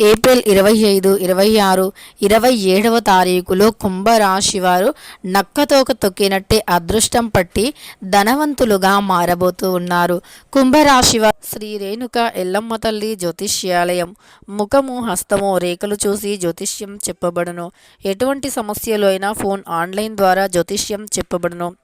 April ఇరవై ఐదు ఇరవై ఆరు ఇరవై ఏడవ తారీఖులో కుంభరాశి వారు నక్కతోక తొక్కినట్టే అదృష్టం పట్టి ధనవంతులుగా మారబోతూ ఉన్నారు. కుంభరాశి వారు శ్రీ రేణుక ఎల్లమ్మ తల్లి జ్యోతిష్యాలయం. ముఖము హస్తము రేఖలు చూసి జ్యోతిష్యం చెప్పబడును. ఎటువంటి సమస్యలు అయినా ఫోన్ ఆన్లైన్ ద్వారా జ్యోతిష్యం చెప్పబడును.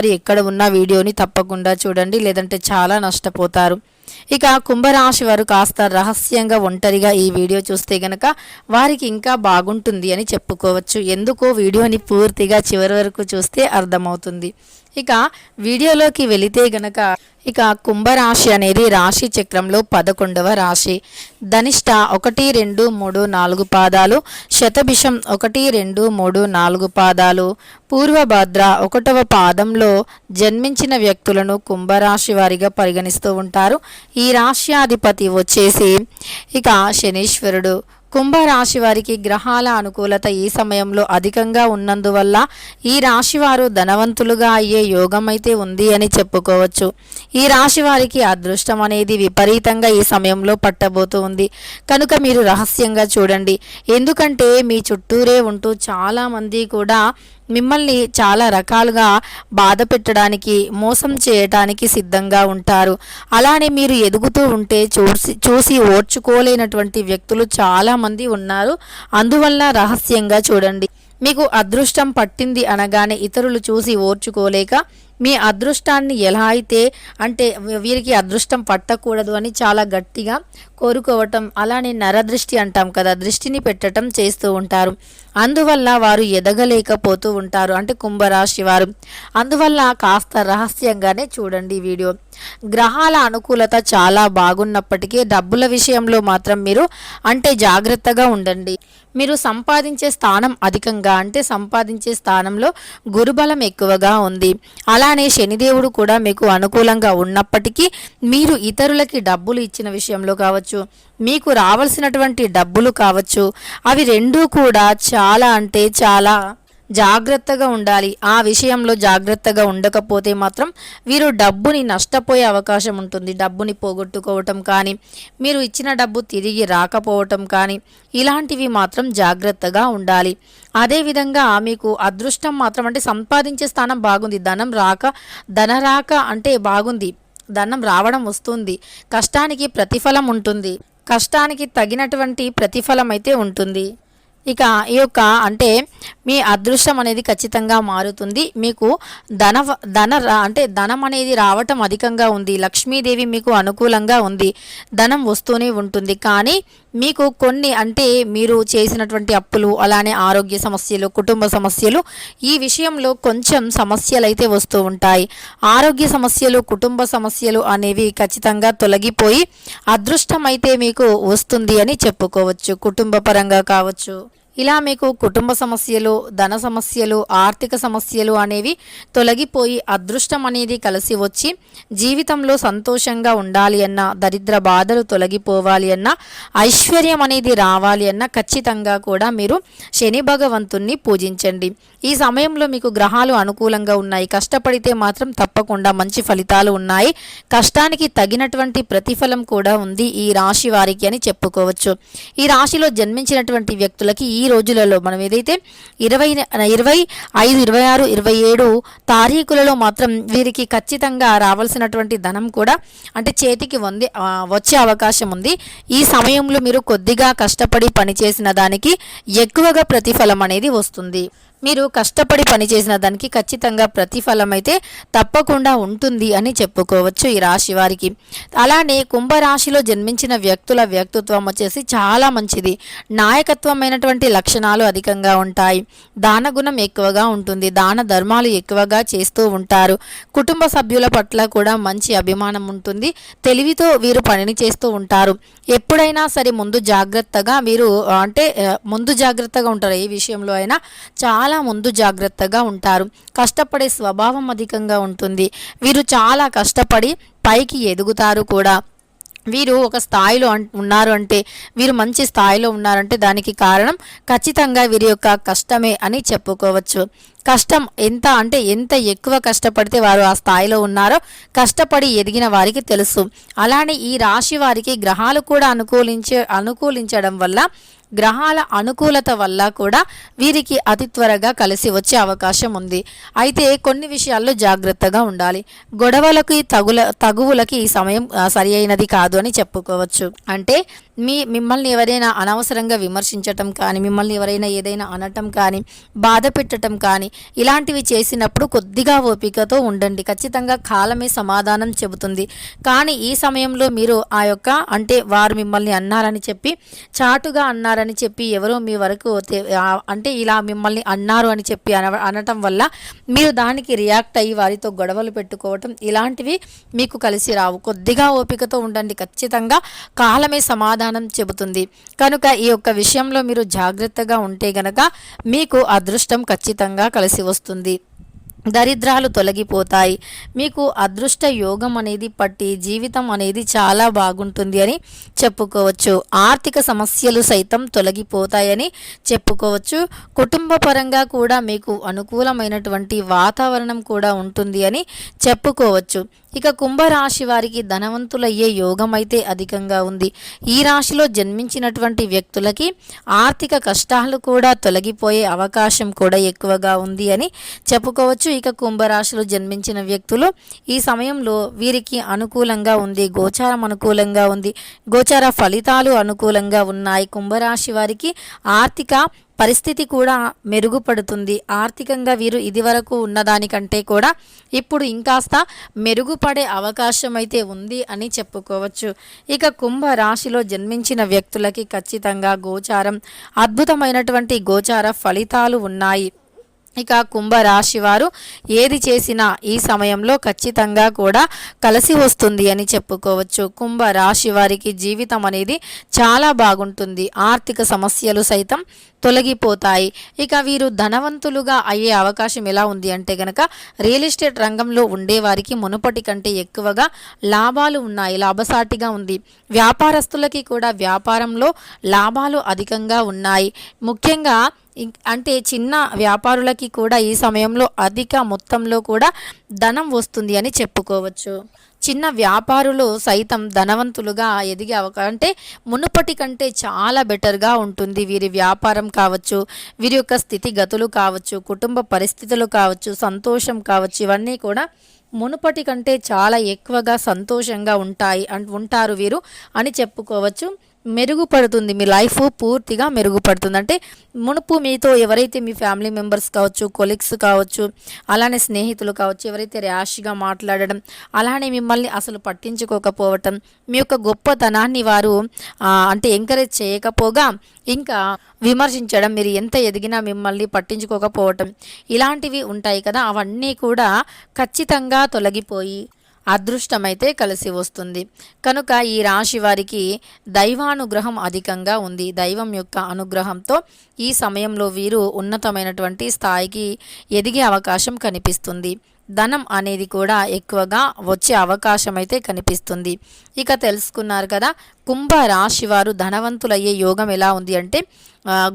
మరి ఎక్కడ ఉన్న వీడియోని తప్పకుండా చూడండి లేదంటే చాలా నష్టపోతారు. ఇక కుంభరాశి వారు కాస్త రహస్యంగా ఒంటరిగా ఈ వీడియో చూస్తే గనక వారికి ఇంకా బాగుంటుంది అని చెప్పుకోవచ్చు. ఎందుకో వీడియోని పూర్తిగా చివరి వరకు చూస్తే అర్థమవుతుంది. ఇక వీడియోలోకి వెళితే గనక ఇక కుంభరాశి అనేది రాశి చక్రంలో పదకొండవ రాశి. ధనిష్ట ఒకటి రెండు మూడు నాలుగు పాదాలు శతభిషం ఒకటి రెండు మూడు నాలుగు పాదాలు. పూర్వభద్ర ఒకటవ పాదంలో జన్మించిన వ్యక్తులను కుంభరాశి వారిగా పరిగణిస్తూ ఉంటారు. ఈ రాశ్యాధిపతి వచ్చేసి ఇక శనీశ్వరుడు. కుంభరాశి వారికి గ్రహాల అనుకూలత ఈ సమయంలో అధికంగా ఉన్నందువల్ల ఈ రాశి వారు ధనవంతులుగా అయ్యే యోగం అయితే ఉంది అని చెప్పుకోవచ్చు. ఈ రాశి వారికి అదృష్టం అనేది విపరీతంగా ఈ సమయంలో పట్టబోతూ ఉంది. కనుక మీరు రహస్యంగా చూడండి. ఎందుకంటే మీ చుట్టూరే ఉంటూ చాలామంది కూడా మిమ్మల్ని చాలా రకాలుగా బాధ పెట్టడానికి మోసం చేయటానికి సిద్ధంగా ఉంటారు. అలానే మీరు ఎదుగుతూ ఉంటే చూసి చూసి ఓర్చుకోలేనటువంటి వ్యక్తులు చాలామంది ఉన్నారు. అందువల్ల రహస్యంగా చూడండి. మీకు అదృష్టం పట్టింది అనగానే ఇతరులు చూసి ఓర్చుకోలేక మీ అదృష్టాన్ని ఎలా అయితే అంటే వీరికి అదృష్టం పట్టకూడదు అని చాలా గట్టిగా కోరుకోవటం అలానే నరదృష్టి అంటాం కదా దృష్టిని పెట్టడం చేస్తూ ఉంటారు. అందువల్ల వారు ఎదగలేకపోతూ ఉంటారు. అంటే కుంభరాశి వారు. అందువల్ల కాస్త రహస్యంగానే చూడండి వీడియో. గ్రహాల అనుకూలత చాలా బాగున్నప్పటికీ డబ్బుల విషయంలో మాత్రం మీరు అంటే జాగ్రత్తగా ఉండండి. మీరు సంపాదించే స్థానం అధికంగా అంటే సంపాదించే స్థానంలో గురుబలం ఎక్కువగా ఉంది. అలానే శనిదేవుడు కూడా మీకు అనుకూలంగా ఉన్నప్పటికీ మీరు ఇతరులకి డబ్బులు ఇచ్చిన విషయంలో కావచ్చు మీకు రావాల్సినటువంటి డబ్బులు కావచ్చు అవి రెండూ కూడా చాలా అంటే చాలా జాగ్రత్తగా ఉండాలి. ఆ విషయంలో జాగ్రత్తగా ఉండకపోతే మాత్రం వీరు డబ్బుని నష్టపోయే అవకాశం ఉంటుంది. డబ్బుని పోగొట్టుకోవటం కానీ మీరు ఇచ్చిన డబ్బు తిరిగి రాకపోవటం కానీ ఇలాంటివి మాత్రం జాగ్రత్తగా ఉండాలి. అదేవిధంగా మీకు అదృష్టం మాత్రం అంటే సంపాదించే స్థానం బాగుంది. ధనం రాక ధన రాక అంటే బాగుంది. ధనం రావడం వస్తుంది. కష్టానికి ప్రతిఫలం ఉంటుంది. కష్టానికి తగినటువంటి ప్రతిఫలం అయితే ఉంటుంది. ఇక ఈ యొక్క అంటే మీ అదృష్టం అనేది ఖచ్చితంగా మారుతుంది. మీకు ధన ధన రా- అంటే ధనం అనేది రావటం అధికంగా ఉంది. లక్ష్మీదేవి మీకు అనుకూలంగా ఉంది. ధనం వస్తూనే ఉంటుంది. కానీ మీకు కొన్ని అంటే మీరు చేసినటువంటి అప్పులు అలానే ఆరోగ్య సమస్యలు కుటుంబ సమస్యలు ఈ విషయంలో కొంచెం సమస్యలు అయితే వస్తూ ఉంటాయి. ఆరోగ్య సమస్యలు కుటుంబ సమస్యలు అనేవి ఖచ్చితంగా తొలగిపోయి అదృష్టం అయితే మీకు వస్తుంది అని చెప్పుకోవచ్చు. కుటుంబ పరంగా కావచ్చు. ఇలా మీకు కుటుంబ సమస్యలు ధన సమస్యలు ఆర్థిక సమస్యలు అనేవి తొలగిపోయి అదృష్టం అనేది కలిసి వచ్చి జీవితంలో సంతోషంగా ఉండాలి అన్న దరిద్ర బాధలు తొలగిపోవాలి అన్న ఐశ్వర్యం అనేది రావాలి అన్న ఖచ్చితంగా కూడా మీరు శని భగవంతుణ్ణి పూజించండి. ఈ సమయంలో మీకు గ్రహాలు అనుకూలంగా ఉన్నాయి. కష్టపడితే మాత్రం తప్పకుండా మంచి ఫలితాలు ఉన్నాయి. కష్టానికి తగినటువంటి ప్రతిఫలం కూడా ఉంది ఈ రాశి వారికి అని చెప్పుకోవచ్చు. ఈ రాశిలో జన్మించినటువంటి వ్యక్తులకి ఈ రోజులలో మనం ఏదైతే ఇరవై ఇరవై ఐదు ఇరవై ఆరు ఇరవై ఏడు తారీఖులలో మాత్రం వీరికి ఖచ్చితంగా రావాల్సినటువంటి ధనం కూడా అంటే చేతికి వంది వచ్చే అవకాశం ఉంది. ఈ సమయంలో మీరు కొద్దిగా కష్టపడి పనిచేసిన దానికి ఎక్కువగా ప్రతిఫలం అనేది వస్తుంది. మీరు కష్టపడి పనిచేసిన దానికి ఖచ్చితంగా ప్రతిఫలం అయితే తప్పకుండా ఉంటుంది అని చెప్పుకోవచ్చు ఈ రాశి వారికి. అలానే కుంభరాశిలో జన్మించిన వ్యక్తుల వ్యక్తిత్వం వచ్చేసి చాలా మంచిది. నాయకత్వమైనటువంటి లక్షణాలు అధికంగా ఉంటాయి. దాన గుణం ఎక్కువగా ఉంటుంది. దాన ధర్మాలు ఎక్కువగా చేస్తూ ఉంటారు. కుటుంబ సభ్యుల పట్ల కూడా మంచి అభిమానం ఉంటుంది. తెలివితో వీరు పనిని చేస్తూ ఉంటారు. ఎప్పుడైనా సరే ముందు జాగ్రత్తగా వీరు అంటే ముందు జాగ్రత్తగా ఉంటారు. ఏ విషయంలో అయినా చాలా చాలా ముందు జాగ్రత్తగా ఉంటారు. కష్టపడే స్వభావం అధికంగా ఉంటుంది. వీరు చాలా కష్టపడి పైకి ఎదుగుతారు కూడా. వీరు ఒక స్థాయిలో ఉన్నారు అంటే వీరు మంచి స్థాయిలో ఉన్నారంటే దానికి కారణం ఖచ్చితంగా వీరి యొక్క కష్టమే అని చెప్పుకోవచ్చు. కష్టం ఎంత అంటే ఎంత ఎక్కువ కష్టపడితే వారు ఆ స్థాయిలో ఉన్నారో కష్టపడి ఎదిగిన వారికి తెలుసు. అలానే ఈ రాశి వారికి గ్రహాలు కూడా అనుకూలించే అనుకూలించడం వల్ల గ్రహాల అనుకూలత వల్ల కూడా వీరికి అతి త్వరగా కలిసి వచ్చే అవకాశం ఉంది. అయితే కొన్ని విషయాల్లో జాగ్రత్తగా ఉండాలి. గొడవలకి తగుల తగువులకి ఈ సమయం సరి అయినది కాదు అని చెప్పుకోవచ్చు. అంటే మీ మిమ్మల్ని ఎవరైనా అనవసరంగా విమర్శించటం కానీ మిమ్మల్ని ఎవరైనా ఏదైనా అనటం కానీ బాధ పెట్టడం కానీ ఇలాంటివి చేసినప్పుడు కొద్దిగా ఓపికతో ఉండండి. ఖచ్చితంగా కాలమే సమాధానం చెబుతుంది. కానీ ఈ సమయంలో మీరు ఆ యొక్క అంటే వారు మిమ్మల్ని అన్నారని చెప్పి చాటుగా అన్నారని చెప్పి ఎవరో మీ వరకు అంటే ఇలా మిమ్మల్ని అన్నారు అని చెప్పి అన అనటం వల్ల మీరు దానికి రియాక్ట్ అయ్యి వారితో గొడవలు పెట్టుకోవటం ఇలాంటివి మీకు కలిసి రావు. కొద్దిగా ఓపికతో ఉండండి. ఖచ్చితంగా కాలమే సమాధానం చెబుతుంది. కనుక ఈ యొక్క విషయంలో మీరు జాగ్రత్తగా ఉంటే గనక మీకు అదృష్టం ఖచ్చితంగా కలిసి వస్తుంది. దరిద్రాలు తొలగిపోతాయి. మీకు అదృష్ట యోగం అనేది పట్టి జీవితం అనేది చాలా బాగుంటుంది అని చెప్పుకోవచ్చు. ఆర్థిక సమస్యలు సైతం తొలగిపోతాయని చెప్పుకోవచ్చు. కుటుంబ పరంగా కూడా మీకు అనుకూలమైనటువంటి వాతావరణం కూడా ఉంటుంది అని చెప్పుకోవచ్చు. ఇక కుంభరాశి వారికి ధనవంతులయ్యే యోగం అయితే అధికంగా ఉంది. ఈ రాశిలో జన్మించినటువంటి వ్యక్తులకి ఆర్థిక కష్టాలు కూడా తొలగిపోయే అవకాశం కూడా ఎక్కువగా ఉంది అని చెప్పుకోవచ్చు. ఇక కుంభరాశిలో జన్మించిన వ్యక్తులు ఈ సమయంలో వీరికి అనుకూలంగా ఉంది గోచారం అనుకూలంగా ఉంది. గోచార ఫలితాలు అనుకూలంగా ఉన్నాయి. కుంభరాశి వారికి ఆర్థిక పరిస్థితి కూడా మెరుగుపడుతుంది. ఆర్థికంగా వీరు ఇదివరకు ఉన్నదానికంటే కూడా ఇప్పుడు ఇంకాస్త మెరుగుపడే అవకాశం అయితే ఉంది అని చెప్పుకోవచ్చు. ఇక కుంభ రాశిలో జన్మించిన వ్యక్తులకి ఖచ్చితంగా గోచారం అద్భుతమైనటువంటి గోచార ఫలితాలు ఉన్నాయి. ఇక కుంభరాశి వారు ఏది చేసినా ఈ సమయంలో ఖచ్చితంగా కూడా కలిసి వస్తుంది అని చెప్పుకోవచ్చు. కుంభరాశి వారికి జీవితం అనేది చాలా బాగుంటుంది. ఆర్థిక సమస్యలు సైతం తొలగిపోతాయి. ఇక వీరు ధనవంతులుగా అయ్యే అవకాశం ఎలా ఉంది అంటే గనక రియల్ ఎస్టేట్ రంగంలో ఉండేవారికి మునుపటి కంటే ఎక్కువగా లాభాలు ఉన్నాయి. లాభసాటిగా ఉంది. వ్యాపారస్తులకి కూడా వ్యాపారంలో లాభాలు అధికంగా ఉన్నాయి. ముఖ్యంగా అంటే చిన్న వ్యాపారులకి కూడా ఈ సమయంలో అధిక మొత్తంలో కూడా ధనం వస్తుంది అని చెప్పుకోవచ్చు. చిన్న వ్యాపారులు సైతం ధనవంతులుగా ఎదిగే అవకాశం అంటే మునుపటి కంటే చాలా బెటర్గా ఉంటుంది వీరి వ్యాపారం కావచ్చు వీరి యొక్క స్థితిగతులు కావచ్చు కుటుంబ పరిస్థితులు కావచ్చు సంతోషం కావచ్చు ఇవన్నీ కూడా మునుపటి కంటే చాలా ఎక్కువగా సంతోషంగా ఉంటాయి ఉంటారు వీరు అని చెప్పుకోవచ్చు. మెరుగుపడుతుంది. మీ లైఫ్ పూర్తిగా మెరుగుపడుతుంది. అంటే మునుపు మీతో ఎవరైతే మీ ఫ్యామిలీ మెంబర్స్ కావచ్చు కొలీగ్స్ కావచ్చు అలానే స్నేహితులు కావచ్చు ఎవరైతే ర్యాష్గా మాట్లాడడం అలానే మిమ్మల్ని అసలు పట్టించుకోకపోవటం మీ యొక్క గొప్పతనాన్ని వారు అంటే ఎంకరేజ్ చేయకపోగా ఇంకా విమర్శించడం మీరు ఎంత ఎదిగినా మిమ్మల్ని పట్టించుకోకపోవటం ఇలాంటివి ఉంటాయి కదా అవన్నీ కూడా ఖచ్చితంగా తొలగిపోయి అదృష్టమైతే కలిసి వస్తుంది. కనుక ఈ రాశి వారికి దైవానుగ్రహం అధికంగా ఉంది. దైవం యొక్క అనుగ్రహంతో ఈ సమయంలో వీరు ఉన్నతమైనటువంటి స్థాయికి ఎదిగే అవకాశం కనిపిస్తుంది. ధనం అనేది కూడా ఎక్కువగా వచ్చే అవకాశం అయితే కనిపిస్తుంది. ఇక తెలుసుకున్నారు కదా కుంభ రాశి వారు ధనవంతులయ్యే యోగం ఎలా ఉంది అంటే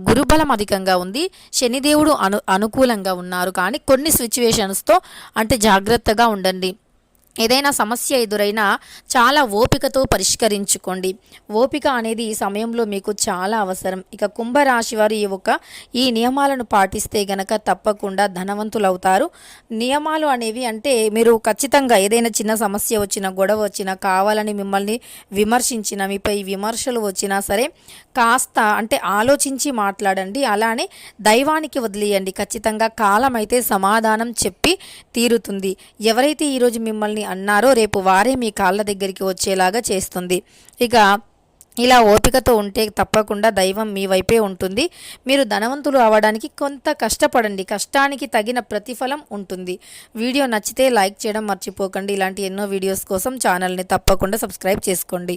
గురుబలం అధికంగా ఉంది. శనిదేవుడు అను అనుకూలంగా ఉన్నారు. కానీ కొన్ని సిచ్యువేషన్స్తో అంటే జాగ్రత్తగా ఉండండి. ఏదైనా సమస్య ఎదురైనా చాలా ఓపికతో పరిష్కరించుకోండి. ఓపిక అనేది ఈ సమయంలో మీకు చాలా అవసరం. ఇక కుంభరాశి వారు ఈ ఒక ఈ నియమాలను పాటిస్తే గనక తప్పకుండా ధనవంతులు అవుతారు నియమాలు అనేవి అంటే మీరు ఖచ్చితంగా ఏదైనా చిన్న సమస్య వచ్చినా గొడవ వచ్చినా కావాలని మిమ్మల్ని విమర్శించిన మీపై విమర్శలు వచ్చినా సరే కాస్త అంటే ఆలోచించి మాట్లాడండి. అలానే దైవానికి వదిలేయండి. ఖచ్చితంగా కాలం అయితే సమాధానం చెప్పి తీరుతుంది. ఎవరైతే ఈరోజు మిమ్మల్ని అన్నారో రేపు వారే మీ కాళ్ళ దగ్గరికి వచ్చేలాగా చేస్తుంది. ఇక ఇలా ఓపికతో ఉంటే తప్పకుండా దైవం మీ వైపే ఉంటుంది. మీరు ధనవంతులు అవ్వడానికి కొంత కష్టపడండి. కష్టానికి తగిన ప్రతిఫలం ఉంటుంది. వీడియో నచ్చితే లైక్ చేయడం మర్చిపోకండి. ఇలాంటి ఎన్నో వీడియోస్ కోసం ఛానల్ని తప్పకుండా సబ్స్క్రైబ్ చేసుకోండి.